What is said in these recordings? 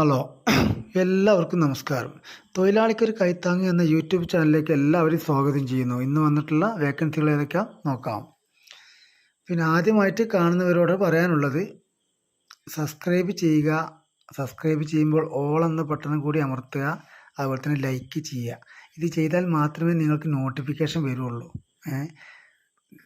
Hello എല്ലാവർക്കും നമസ്കാരം. തൊഴിലാളിക്കൊരു കൈത്താങ്ങ് എന്ന യൂട്യൂബ് ചാനലിലേക്ക് എല്ലാവരും സ്വാഗതം ചെയ്യുന്നു. ഇന്ന് വന്നിട്ടുള്ള വേക്കൻസികൾ ഏതൊക്കെയാ നോക്കാം. പിന്നെ ആദ്യമായിട്ട് കാണുന്നവരോട് പറയാനുള്ളത് സബ്സ്ക്രൈബ് ചെയ്യുക. സബ്സ്ക്രൈബ് ചെയ്യുമ്പോൾ ഓൾ എന്ന ബട്ടൺ കൂടി അമർത്തുക. അതുപോലെ തന്നെ ലൈക്ക് ചെയ്യുക. ഇത് ചെയ്താൽ മാത്രമേ നിങ്ങൾക്ക് നോട്ടിഫിക്കേഷൻ വരുള്ളൂ.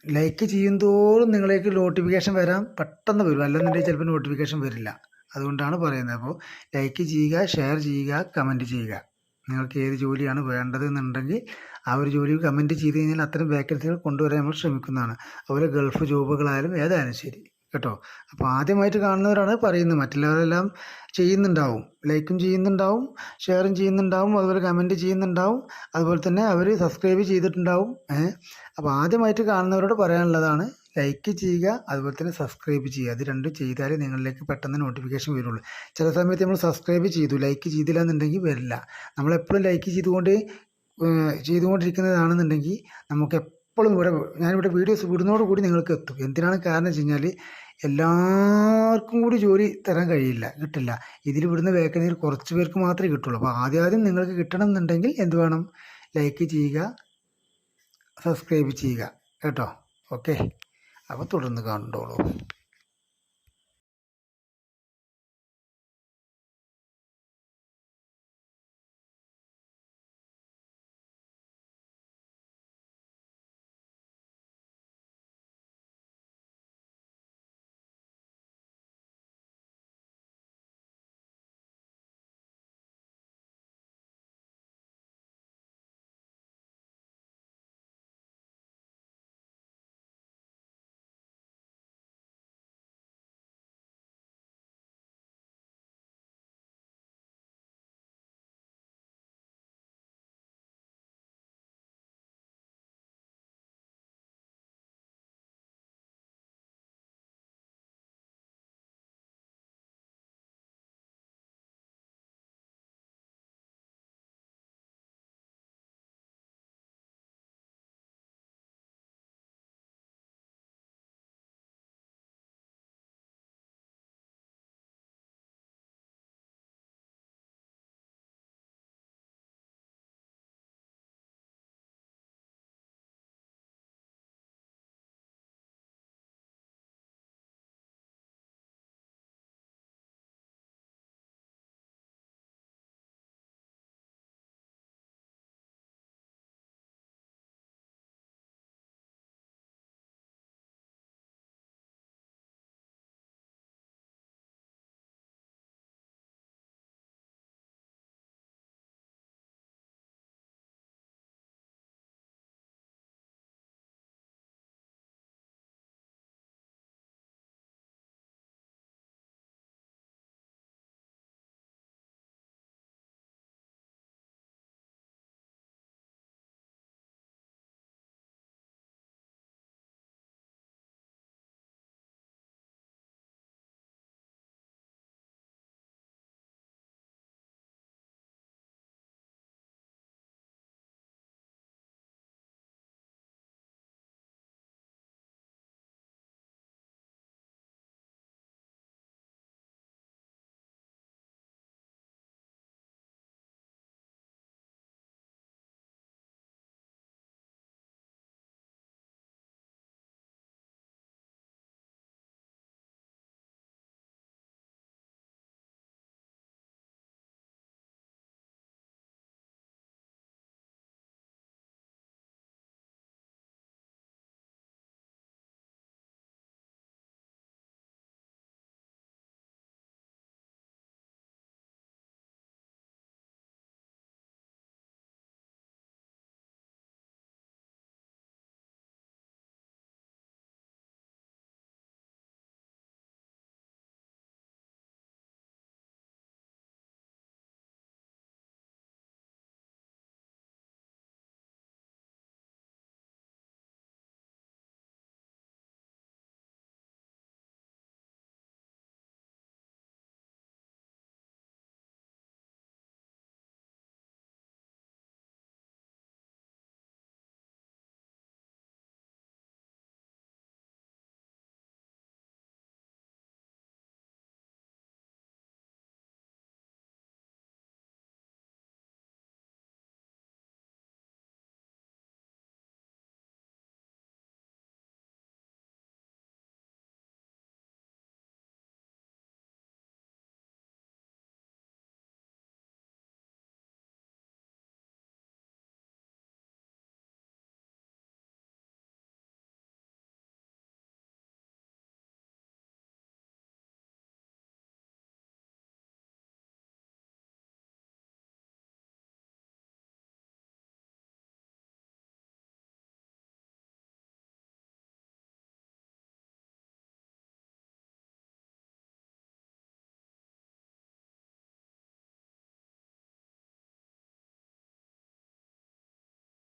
ലൈക്ക് ചെയ്യുന്തോറും നിങ്ങളേക്ക് നോട്ടിഫിക്കേഷൻ വരാൻ പെട്ടെന്ന് വരും. അല്ലെന്നുണ്ടെങ്കിൽ ചിലപ്പോൾ നോട്ടിഫിക്കേഷൻ വരില്ല. അതുകൊണ്ടാണ് പറയുന്നത്. അപ്പോൾ ലൈക്ക് ചെയ്യുക ഷെയർ ചെയ്യുക കമന്റ് ചെയ്യുക. നിങ്ങൾക്ക് ഏത് ജോലിയാണ് വേണ്ടത് എന്നുണ്ടെങ്കിൽ ആ ഒരു ജോലി കമന്റ് ചെയ്ത് കഴിഞ്ഞാൽ അത്തരം വേക്കൻസികൾ കൊണ്ടുവരാൻ നമ്മൾ ശ്രമിക്കുന്നതാണ്. അതുപോലെ ഗൾഫ് ജോബുകളായാലും ഏതായാലും ശരി. കേട്ടോ? അപ്പോൾ ആദ്യമായിട്ട് കാണുന്നവരാണ് പറയുന്നത്. മറ്റുള്ളവരെല്ലാം ചെയ്യുന്നുണ്ടാവും. ലൈക്കും ചെയ്യുന്നുണ്ടാവും ഷെയറും ചെയ്യുന്നുണ്ടാവും അതുപോലെ കമന്റ് ചെയ്യുന്നുണ്ടാവും. അതുപോലെ തന്നെ അവർ സബ്സ്ക്രൈബ് ചെയ്തിട്ടുണ്ടാവും. അപ്പോൾ ആദ്യമായിട്ട് കാണുന്നവരോട് പറയാനുള്ളതാണ് ലൈക്ക് ചെയ്യുക അതുപോലെ തന്നെ സബ്സ്ക്രൈബ് ചെയ്യുക. അത് രണ്ടും ചെയ്താലേ നിങ്ങളിലേക്ക് പെട്ടെന്ന് നോട്ടിഫിക്കേഷൻ വരുള്ളൂ. ചില സമയത്ത് നമ്മൾ സബ്സ്ക്രൈബ് ചെയ്തു ലൈക്ക് ചെയ്തില്ല എന്നുണ്ടെങ്കിൽ വരില്ല നമ്മളെപ്പോഴും ലൈക്ക് ചെയ്തുകൊണ്ട് ചെയ്തുകൊണ്ടിരിക്കുന്നതാണെന്നുണ്ടെങ്കിൽ നമുക്ക് എപ്പോഴും ഇവിടെ ഞാനിവിടെ വീഡിയോസ് കൂടി നിങ്ങൾക്ക് എത്തും. എന്തിനാണ് കാരണം വെച്ച് കഴിഞ്ഞാൽ എല്ലാവർക്കും കൂടി ജോലി തരാൻ കഴിയില്ല കിട്ടില്ല. ഇതിൽ വിടുന്ന വേക്കൻസിയിൽ കുറച്ച് പേർക്ക് മാത്രമേ കിട്ടുള്ളൂ. അപ്പോൾ ആദ്യം ആദ്യം നിങ്ങൾക്ക് കിട്ടണം എന്നുണ്ടെങ്കിൽ എന്ത് വേണം? ലൈക്ക് ചെയ്യുക സബ്സ്ക്രൈബ് ചെയ്യുക. കേട്ടോ? ഓക്കെ അപ്പോൾ തുടർന്ന് കണ്ടോളൂ